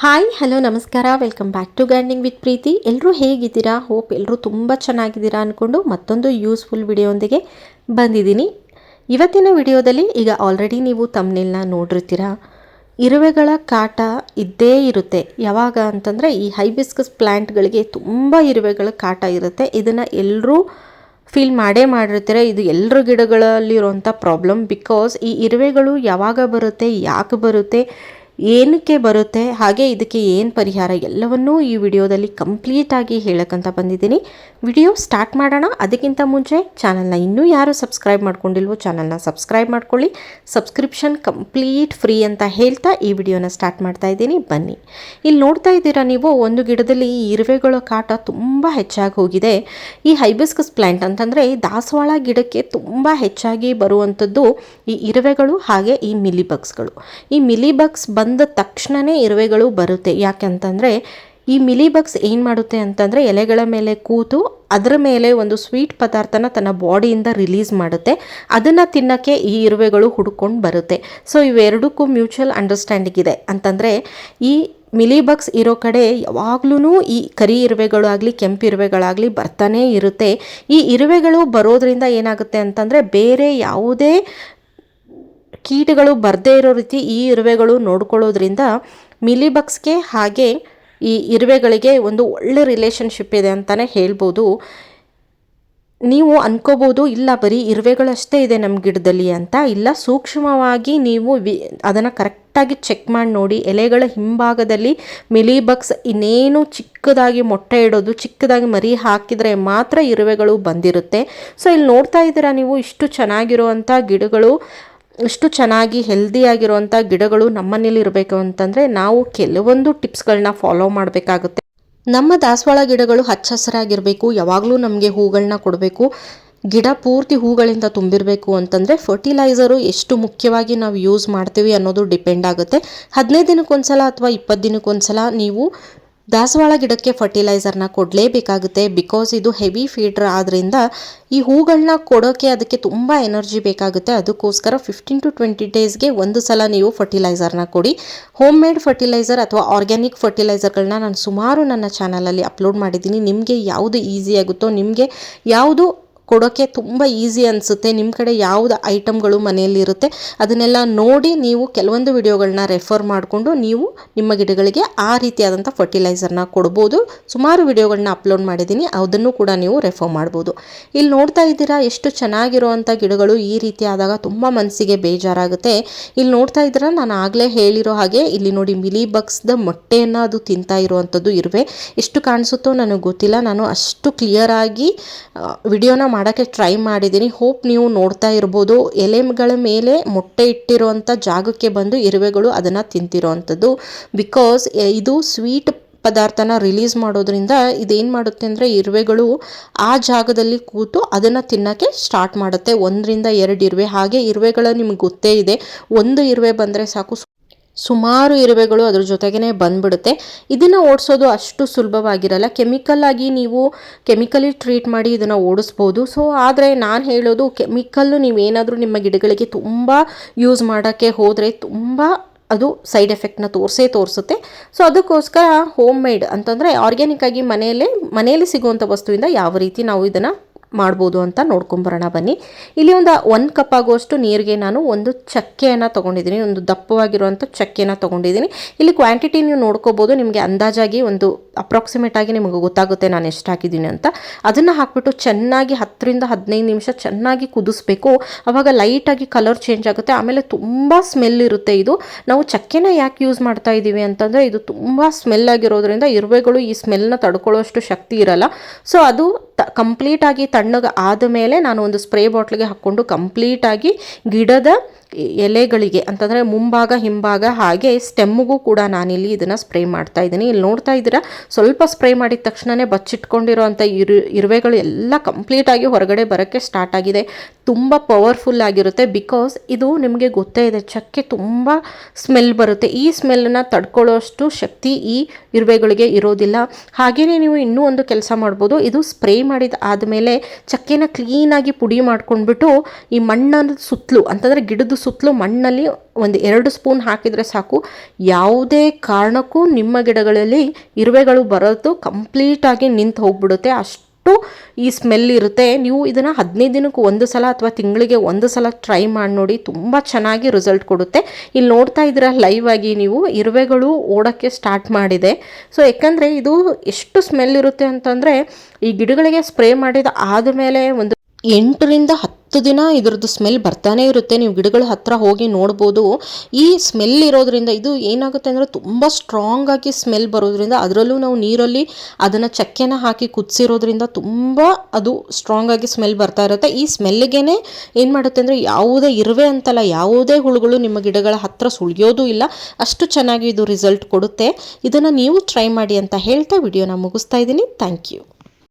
Hi hello ನಮಸ್ಕಾರ. Welcome back to gardening with Preethi ಎಲ್ಲರೂ ಹೇಗಿದ್ದೀರಾ? ಹೋಪ್ ಎಲ್ಲರೂ ತುಂಬ ಚೆನ್ನಾಗಿದ್ದೀರಾ ಅಂದ್ಕೊಂಡು ಮತ್ತೊಂದು ಯೂಸ್ಫುಲ್ ವಿಡಿಯೋಂದಿಗೆ ಬಂದಿದ್ದೀನಿ. ಇವತ್ತಿನ ವಿಡಿಯೋದಲ್ಲಿ ಈಗ ಆಲ್ರೆಡಿ ನೀವು ತಮ್ಮನೆಲ್ಲ ನೋಡಿರ್ತೀರ? ಇರುವೆಗಳ ಕಾಟ ಇದ್ದೇ ಇರುತ್ತೆ. ಯಾವಾಗ ಅಂತಂದರೆ ಈ ಹೈಬಿಸ್ಕಸ್ ಪ್ಲ್ಯಾಂಟ್ಗಳಿಗೆ ತುಂಬ ಇರುವೆಗಳ ಕಾಟ ಇರುತ್ತೆ. ಇದನ್ನು ಎಲ್ಲರೂ ಫೀಲ್ ಮಾಡೇ ಮಾಡಿರ್ತೀರ? ಇದು ಎಲ್ಲರ ಗಿಡಗಳಲ್ಲಿರುವಂಥ ಪ್ರಾಬ್ಲಮ್ ಬಿಕಾಸ್ ಈ ಇರುವೆಗಳು ಯಾವಾಗ ಬರುತ್ತೆ, ಯಾಕೆ ಬರುತ್ತೆ? ಏನಕ್ಕೆ ಬರುತ್ತೆ, ಹಾಗೆ ಇದಕ್ಕೆ ಏನು ಪರಿಹಾರ, ಎಲ್ಲವನ್ನೂ ಈ ವಿಡಿಯೋದಲ್ಲಿ ಕಂಪ್ಲೀಟಾಗಿ ಹೇಳಕ್ಕಂತ ಬಂದಿದ್ದೀನಿ. ವಿಡಿಯೋ ಸ್ಟಾರ್ಟ್ ಮಾಡೋಣ. ಅದಕ್ಕಿಂತ ಮುಂಚೆ ಚಾನಲ್ನ ಇನ್ನೂ ಯಾರು ಸಬ್ಸ್ಕ್ರೈಬ್ ಮಾಡ್ಕೊಂಡಿಲ್ವೋ ಚಾನಲ್ನ ಸಬ್ಸ್ಕ್ರೈಬ್ ಮಾಡ್ಕೊಳ್ಳಿ. ಸಬ್ಸ್ಕ್ರಿಪ್ಷನ್ ಕಂಪ್ಲೀಟ್ ಫ್ರೀ ಅಂತ ಹೇಳ್ತಾ ಈ ವಿಡಿಯೋನ ಸ್ಟಾರ್ಟ್ ಮಾಡ್ತಾ ಇದ್ದೀನಿ. ಬನ್ನಿ. ಇಲ್ಲಿ ನೋಡ್ತಾ ಇದ್ದೀರಾ ನೀವು, ಒಂದು ಗಿಡದಲ್ಲಿ ಈ ಇರುವೆಗಳ ಕಾಟ ತುಂಬ ಹೆಚ್ಚಾಗಿ ಹೋಗಿದೆ. ಈ ಹೈಬಿಸ್ಕಸ್ ಪ್ಲ್ಯಾಂಟ್ ಅಂತಂದರೆ ದಾಸವಾಳ ಗಿಡಕ್ಕೆ ತುಂಬ ಹೆಚ್ಚಾಗಿ ಬರುವಂಥದ್ದು ಈ ಇರುವೆಗಳು ಹಾಗೆ ಈ ಮಿಲಿಬಗ್ಸ್ಗಳು ಈ ಮಿಲಿಬಗ್ಸ್ ಬಂದ ತಕ್ಷಣವೇ ಇರುವೆಗಳು ಬರುತ್ತೆ. ಯಾಕೆಂತಂದರೆ ಈ ಮಿಲಿಬಗ್ಸ್ ಏನು ಮಾಡುತ್ತೆ ಅಂತಂದರೆ, ಎಲೆಗಳ ಮೇಲೆ ಕೂತು ಅದರ ಮೇಲೆ ಒಂದು ಸ್ವೀಟ್ ಪದಾರ್ಥನ ತನ್ನ ಬಾಡಿಯಿಂದ ರಿಲೀಸ್ ಮಾಡುತ್ತೆ. ಅದನ್ನು ತಿನ್ನೋಕ್ಕೆ ಈ ಇರುವೆಗಳು ಹುಡ್ಕೊಂಡು ಬರುತ್ತೆ. ಸೊ, ಇವೆರಡಕ್ಕೂ ಮ್ಯೂಚುವಲ್ ಅಂಡರ್ಸ್ಟ್ಯಾಂಡಿಂಗ್ ಇದೆ. ಅಂತಂದರೆ, ಈ ಮಿಲಿಬಗ್ಸ್ ಇರೋ ಕಡೆ ಯಾವಾಗ್ಲೂ ಈ ಕರಿ ಇರುವೆಗಳಾಗಲಿ, ಕೆಂಪು ಇರುವೆಗಳಾಗಲಿ ಬರ್ತಾನೇ ಇರುತ್ತೆ. ಈ ಇರುವೆಗಳು ಬರೋದ್ರಿಂದ ಏನಾಗುತ್ತೆ ಅಂತಂದರೆ, ಬೇರೆ ಯಾವುದೇ ಕೀಟಗಳು ಬರದೇ ಇರೋ ರೀತಿ ಈ ಇರುವೆಗಳು ನೋಡ್ಕೊಳ್ಳೋದ್ರಿಂದ ಮಿಲಿಬಗ್ಸ್ಗೆ ಹಾಗೆ ಈ ಇರುವೆಗಳಿಗೆ ಒಂದು ಒಳ್ಳೆ ರಿಲೇಷನ್ಶಿಪ್ ಇದೆ ಅಂತಲೇ ಹೇಳ್ಬೋದು. ನೀವು ಅನ್ಕೋಬೋದು, ಇಲ್ಲ ಬರೀ ಇರುವೆಗಳಷ್ಟೇ ಇದೆ ನಮ್ಮ ಗಿಡದಲ್ಲಿ ಅಂತ, ಇಲ್ಲ ಸೂಕ್ಷ್ಮವಾಗಿ ನೀವು ವಿ, ಅದನ್ನು ಕರೆಕ್ಟಾಗಿ ಚೆಕ್ ಮಾಡಿ ನೋಡಿ, ಎಲೆಗಳ ಹಿಂಭಾಗದಲ್ಲಿ ಮಿಲಿಬಗ್ಸ್ ಇನ್ನೇನು ಚಿಕ್ಕದಾಗಿ ಮೊಟ್ಟೆ ಇಡೋದು, ಚಿಕ್ಕದಾಗಿ ಮರಿ ಹಾಕಿದರೆ ಮಾತ್ರ ಇರುವೆಗಳು ಬಂದಿರುತ್ತೆ. ಸೊ ಇಲ್ಲಿ ನೋಡ್ತಾ ಇದ್ದೀರಾ ನೀವು ಇಷ್ಟು ಚೆನ್ನಾಗಿರುವಂಥ ಗಿಡಗಳು ಇಷ್ಟು ಚೆನ್ನಾಗಿ ಹೆಲ್ದಿಯಾಗಿರುವಂಥ ಗಿಡಗಳು ನಮ್ಮನೇಲಿ ಇರಬೇಕು ಅಂತಂದರೆ ನಾವು ಕೆಲವೊಂದು ಟಿಪ್ಸ್ಗಳನ್ನ ಫಾಲೋ ಮಾಡಬೇಕಾಗುತ್ತೆ. ನಮ್ಮ ದಾಸವಾಳ ಗಿಡಗಳು ಹಚ್ಚ ಹಸಿರಾಗಿರಬೇಕು, ಯಾವಾಗಲೂ ನಮಗೆ ಹೂಗಳನ್ನ ಕೊಡಬೇಕು, ಗಿಡ ಪೂರ್ತಿ ಹೂಗಳಿಂದ ತುಂಬಿರಬೇಕು ಅಂತಂದರೆ ಫರ್ಟಿಲೈಸರು ಎಷ್ಟು ಮುಖ್ಯವಾಗಿ ನಾವು ಯೂಸ್ ಮಾಡ್ತೀವಿ ಅನ್ನೋದು ಡಿಪೆಂಡ್ ಆಗುತ್ತೆ. ಹದಿನೈದು ದಿನಕ್ಕೊಂದ್ಸಲ ಅಥವಾ ಇಪ್ಪತ್ತು ದಿನಕ್ಕೊಂದ್ಸಲ ನೀವು ದಾಸವಾಳ ಗಿಡಕ್ಕೆ ಫರ್ಟಿಲೈಸರ್ನ ಕೊಡಲೇಬೇಕಾಗುತ್ತೆ ಬಿಕಾಸ್ ಇದು ಹೆವಿ ಫೀಡ್ರ್ ಆದ್ದರಿಂದ ಈ ಹೂಗಳನ್ನ ಕೊಡೋಕ್ಕೆ ಅದಕ್ಕೆ ತುಂಬ ಎನರ್ಜಿ ಬೇಕಾಗುತ್ತೆ. ಅದಕ್ಕೋಸ್ಕರ ಫಿಫ್ಟೀನ್ ಟು ಟ್ವೆಂಟಿ ಡೇಸ್ಗೆ ಒಂದು ಸಲ ನೀವು ಫರ್ಟಿಲೈಸರ್ನ ಕೊಡಿ. ಹೋಮ್ ಮೇಡ್ ಫರ್ಟಿಲೈಸರ್ ಅಥವಾ ಆರ್ಗ್ಯಾನಿಕ್ ಫರ್ಟಿಲೈಸರ್ಗಳನ್ನ ನಾನು ಸುಮಾರು ನನ್ನ ಚಾನಲಲ್ಲಿ ಅಪ್ಲೋಡ್ ಮಾಡಿದ್ದೀನಿ. ನಿಮಗೆ ಯಾವುದು ಈಸಿ ಆಗುತ್ತೋ, ನಿಮಗೆ ಯಾವುದು ಕೊಡೋಕ್ಕೆ ತುಂಬ ಈಸಿ ಅನಿಸುತ್ತೆ. ನಿಮ್ಮ ಕಡೆ ಯಾವುದು ಐಟಮ್ಗಳು ಮನೆಯಲ್ಲಿರುತ್ತೆ ಅದನ್ನೆಲ್ಲ ನೋಡಿ ನೀವು ಕೆಲವೊಂದು ವಿಡಿಯೋಗಳನ್ನ ರೆಫರ್ ಮಾಡಿಕೊಂಡು ನೀವು ನಿಮ್ಮ ಗಿಡಗಳಿಗೆ ಆ ರೀತಿಯಾದಂಥ ಫರ್ಟಿಲೈಸರ್ನ ಕೊಡ್ಬೋದು. ಸುಮಾರು ವಿಡಿಯೋಗಳನ್ನ ಅಪ್ಲೋಡ್ ಮಾಡಿದ್ದೀನಿ ಅದನ್ನು ಕೂಡ ನೀವು ರೆಫರ್ ಮಾಡ್ಬೋದು. ಇಲ್ಲಿ ನೋಡ್ತಾ ಇದ್ದೀರಾ, ಎಷ್ಟು ಚೆನ್ನಾಗಿರುವಂಥ ಗಿಡಗಳು ಈ ರೀತಿ ಆದಾಗ ತುಂಬ ಮನಸ್ಸಿಗೆ ಬೇಜಾರಾಗುತ್ತೆ. ಇಲ್ಲಿ ನೋಡ್ತಾ ಇದ್ದೀರಾ, ನಾನು ಆಗಲೇ ಹೇಳಿರೋ ಹಾಗೆ ಇಲ್ಲಿ ನೋಡಿ ಮಿಲಿ ಬಗ್ಸ್ದ ಮೊಟ್ಟೆಯನ್ನು ಅದು ತಿಂತಾ ಇರುವಂಥದ್ದು ಇರುವೆ. ಎಷ್ಟು ಕಾಣಿಸುತ್ತೋ ನನಗೆ ಗೊತ್ತಿಲ್ಲ. ನಾನು ಅಷ್ಟು ಕ್ಲಿಯರಾಗಿ ವಿಡಿಯೋನ ಮಾಡೋಕ್ಕೆ ಟ್ರೈ ಮಾಡಿದ್ದೀನಿ ಹೋಪ್ ನೀವು ನೋಡ್ತಾ ಇರ್ಬೋದು. ಎಲೆಗಳ ಮೇಲೆ ಮೊಟ್ಟೆ ಇಟ್ಟಿರುವಂಥ ಜಾಗಕ್ಕೆ ಬಂದು ಇರುವೆಗಳು ಅದನ್ನು ತಿಂತಿರೋವಂಥದ್ದು ಬಿಕಾಸ್ ಇದು ಸ್ವೀಟ್ ಪದಾರ್ಥನ ರಿಲೀಸ್ ಮಾಡೋದ್ರಿಂದ ಇದೇನು ಮಾಡುತ್ತೆ ಅಂದರೆ ಇರುವೆಗಳು ಆ ಜಾಗದಲ್ಲಿ ಕೂತು ಅದನ್ನು ತಿನ್ನೋಕ್ಕೆ ಸ್ಟಾರ್ಟ್ ಮಾಡುತ್ತೆ. ಒಂದರಿಂದ ಎರಡು ಇರುವೆ. ಹಾಗೆ ಇರುವೆಗಳ ನಿಮ್ಗೆ ಗೊತ್ತೇ ಇದೆ. ಒಂದು ಇರುವೆ ಬಂದರೆ ಸಾಕು ಸುಮಾರು ಇರುವೆಗಳು ಅದ್ರ ಜೊತೆಗೇ ಬಂದ್ಬಿಡುತ್ತೆ. ಇದನ್ನು ಓಡಿಸೋದು ಅಷ್ಟು ಸುಲಭವಾಗಿರಲ್ಲ. ಕೆಮಿಕಲ್ ಆಗಿ ನೀವು ಕೆಮಿಕಲಿ ಟ್ರೀಟ್ ಮಾಡಿ ಇದನ್ನು ಓಡಿಸ್ಬೋದು. ಸೊ, ಆದರೆ ನಾನು ಹೇಳೋದು ಕೆಮಿಕಲ್ಲು ನೀವೇನಾದರೂ ನಿಮ್ಮ ಗಿಡಗಳಿಗೆ ತುಂಬ ಯೂಸ್ ಮಾಡೋಕ್ಕೆ ಹೋದರೆ ತುಂಬ ಅದು ಸೈಡ್ ಎಫೆಕ್ಟ್ನ ತೋರಿಸೇ ತೋರಿಸುತ್ತೆ. ಸೊ, ಅದಕ್ಕೋಸ್ಕರ ಹೋಮ್ ಮೇಡ್ ಅಂತಂದರೆ ಆರ್ಗ್ಯಾನಿಕ್ ಆಗಿ ಮನೆಯಲ್ಲೇ ಮನೆಯಲ್ಲಿ ಸಿಗುವಂಥ ವಸ್ತುವಿಂದ ಯಾವ ರೀತಿ ನಾವು ಇದನ್ನು ಮಾಡ್ಬೋದು ಅಂತ ನೋಡ್ಕೊಂಬರೋಣ ಬನ್ನಿ. ಇಲ್ಲಿ ಒಂದು ಒಂದು ಕಪ್ ಆಗುವಷ್ಟು ನೀರಿಗೆ ನಾನು ಒಂದು ಚಕ್ಕೆಯನ್ನು ತೊಗೊಂಡಿದ್ದೀನಿ. ಒಂದು ದಪ್ಪವಾಗಿರುವಂಥ ಚಕ್ಕೆನ ತೊಗೊಂಡಿದ್ದೀನಿ. ಇಲ್ಲಿ ಕ್ವಾಂಟಿಟಿ ನೀವು ನೋಡ್ಕೋಬೋದು. ನಿಮಗೆ ಅಂದಾಜಾಗಿ ಒಂದು ಅಪ್ರಾಕ್ಸಿಮೇಟ್ ಆಗಿ ನಿಮಗೆ ಗೊತ್ತಾಗುತ್ತೆ ನಾನು ಎಷ್ಟು ಹಾಕಿದ್ದೀನಿ ಅಂತ. ಅದನ್ನು ಹಾಕ್ಬಿಟ್ಟು ಚೆನ್ನಾಗಿ ಹತ್ತರಿಂದ ಹದಿನೈದು ನಿಮಿಷ ಚೆನ್ನಾಗಿ ಕುದಿಸ್ಬೇಕು. ಆವಾಗ ಲೈಟಾಗಿ ಕಲರ್ ಚೇಂಜ್ ಆಗುತ್ತೆ. ಆಮೇಲೆ ತುಂಬ ಸ್ಮೆಲ್ ಇರುತ್ತೆ ಇದು. ನಾವು ಚಕ್ಕೆನ ಯಾಕೆ ಯೂಸ್ ಮಾಡ್ತಾ ಇದ್ದೀವಿ ಅಂತಂದರೆ ಇದು ತುಂಬ ಸ್ಮೆಲ್ ಆಗಿರೋದ್ರಿಂದ ಇರುವೆಗಳು ಈ ಸ್ಮೆಲ್ನ ತಡ್ಕೊಳ್ಳೋಷ್ಟು ಶಕ್ತಿ ಇರಲ್ಲ. ಸೊ ಅದು ತ, ಕಂಪ್ಲೀಟಾಗಿ ತಣ್ಣಗೆ ಆದ ಮೇಲೆ ನಾನು ಒಂದು ಸ್ಪ್ರೇ ಬಾಟ್ಲಿಗೆ ಹಾಕ್ಕೊಂಡು ಕಂಪ್ಲೀಟಾಗಿ ಗಿಡದ ಎಲೆಗಳಿಗೆ, ಅಂತಂದರೆ ಮುಂಭಾಗ, ಹಿಂಭಾಗ ಹಾಗೆ ಸ್ಟೆಮ್ಮಿಗೂ ಕೂಡ ನಾನಿಲ್ಲಿ ಇದನ್ನು ಸ್ಪ್ರೇ ಮಾಡ್ತಾ ಇದ್ದೀನಿ. ಇಲ್ಲಿ ನೋಡ್ತಾ ಇದ್ದೀರಾ, ಸ್ವಲ್ಪ ಸ್ಪ್ರೇ ಮಾಡಿದ ತಕ್ಷಣವೇ ಬಚ್ಚಿಟ್ಕೊಂಡಿರೋವಂಥ ಇರು, ಇರುವೆಗಳು ಎಲ್ಲ ಕಂಪ್ಲೀಟಾಗಿ ಹೊರಗಡೆ ಬರೋಕ್ಕೆ ಸ್ಟಾರ್ಟ್ ಆಗಿದೆ. ತುಂಬ ಪವರ್ಫುಲ್ ಆಗಿರುತ್ತೆ, ಬಿಕಾಸ್ ಇದು ನಿಮಗೆ ಗೊತ್ತೇ ಇದೆ, ಚಕ್ಕೆ ತುಂಬ ಸ್ಮೆಲ್ ಬರುತ್ತೆ. ಈ ಸ್ಮೆಲ್ನ ತಡ್ಕೊಳ್ಳೋಷ್ಟು ಶಕ್ತಿ ಈ ಇರುವೆಗಳಿಗೆ ಇರೋದಿಲ್ಲ. ಹಾಗೆಯೇ ನೀವು ಇನ್ನೂ ಒಂದು ಕೆಲಸ ಮಾಡ್ಬೋದು, ಇದು ಸ್ಪ್ರೇ ಮಾಡಿದ ಆದಮೇಲೆ ಚಕ್ಕೆನ ಕ್ಲೀನಾಗಿ ಪುಡಿ ಮಾಡ್ಕೊಂಡ್ಬಿಟ್ಟು ಈ ಮಣ್ಣನ್ನು ಸುತ್ತಲೂ, ಅಂತಂದರೆ ಗಿಡದ ಸುತ್ತಲೂ ಮಣ್ಣಲ್ಲಿ ಒಂದು ಎರಡು ಸ್ಪೂನ್ ಹಾಕಿದರೆ ಸಾಕು. ಯಾವುದೇ ಕಾರಣಕ್ಕೂ ನಿಮ್ಮ ಗಿಡಗಳಲ್ಲಿ ಇರುವೆಗಳು ಬರೋದು ಕಂಪ್ಲೀಟಾಗಿ ನಿಂತು ಹೋಗ್ಬಿಡುತ್ತೆ. ಅಷ್ಟು ಈ ಸ್ಮೆಲ್ ಇರುತ್ತೆ. ನೀವು ಇದನ್ನು ಹದಿನೈದು ದಿನಕ್ಕೆ ಒಂದು ಸಲ ಅಥವಾ ತಿಂಗಳಿಗೆ ಒಂದು ಸಲ ಟ್ರೈ ಮಾಡಿ ನೋಡಿ ತುಂಬ ಚೆನ್ನಾಗಿ ರಿಸಲ್ಟ್ ಕೊಡುತ್ತೆ. ಇಲ್ಲಿ ನೋಡ್ತಾ ಇದ್ರ ಲೈವ್ ಆಗಿ ನೀವು ಇರುವೆಗಳು ಓಡೋಕ್ಕೆ ಸ್ಟಾರ್ಟ್ ಮಾಡಿದೆ. ಸೊ ಯಾಕಂದರೆ ಇದು ಎಷ್ಟು ಸ್ಮೆಲ್ ಇರುತ್ತೆ ಅಂತಂದರೆ ಈ ಗಿಡಗಳಿಗೆ ಸ್ಪ್ರೇ ಮಾಡಿದ ಆದಮೇಲೆ ಒಂದು ಎಂಟರಿಂದ ಹತ್ತು ದಿನ ಇದರದ್ದು ಸ್ಮೆಲ್ ಬರ್ತಾನೆ ಇರುತ್ತೆ. ನೀವು ಗಿಡಗಳ ಹತ್ತಿರ ಹೋಗಿ ನೋಡ್ಬೋದು. ಈ ಸ್ಮೆಲ್ ಇರೋದ್ರಿಂದ ಇದು ಏನಾಗುತ್ತೆ ಅಂದರೆ ತುಂಬ ಸ್ಟ್ರಾಂಗ್ ಆಗಿ ಸ್ಮೆಲ್ ಬರೋದ್ರಿಂದ ಅದರಲ್ಲೂ ನಾವು ನೀರಲ್ಲಿ ಅದನ್ನು ಚಕ್ಕೆನ ಹಾಕಿ ಕುದಿಸಿರೋದ್ರಿಂದ ತುಂಬ ಅದು ಸ್ಟ್ರಾಂಗ್ ಆಗಿ ಸ್ಮೆಲ್ ಬರ್ತಾ ಇರುತ್ತೆ. ಈ ಸ್ಮೆಲ್ಗೆ ಏನು ಮಾಡುತ್ತೆ ಅಂದರೆ ಯಾವುದೇ ಇರುವೆ ಅಂತಲ್ಲ, ಯಾವುದೇ ಹುಳುಗಳು ನಿಮ್ಮ ಗಿಡಗಳ ಹತ್ತಿರ ಸುಳಿಯೋದು ಇಲ್ಲ. ಅಷ್ಟು ಚೆನ್ನಾಗಿ ಇದು ರಿಸಲ್ಟ್ ಕೊಡುತ್ತೆ. ಇದನ್ನು ನೀವು ಟ್ರೈ ಮಾಡಿ ಅಂತ ಹೇಳ್ತಾ ವಿಡಿಯೋನ ಮುಗಿಸ್ತಾ ಇದ್ದೀನಿ. Thank you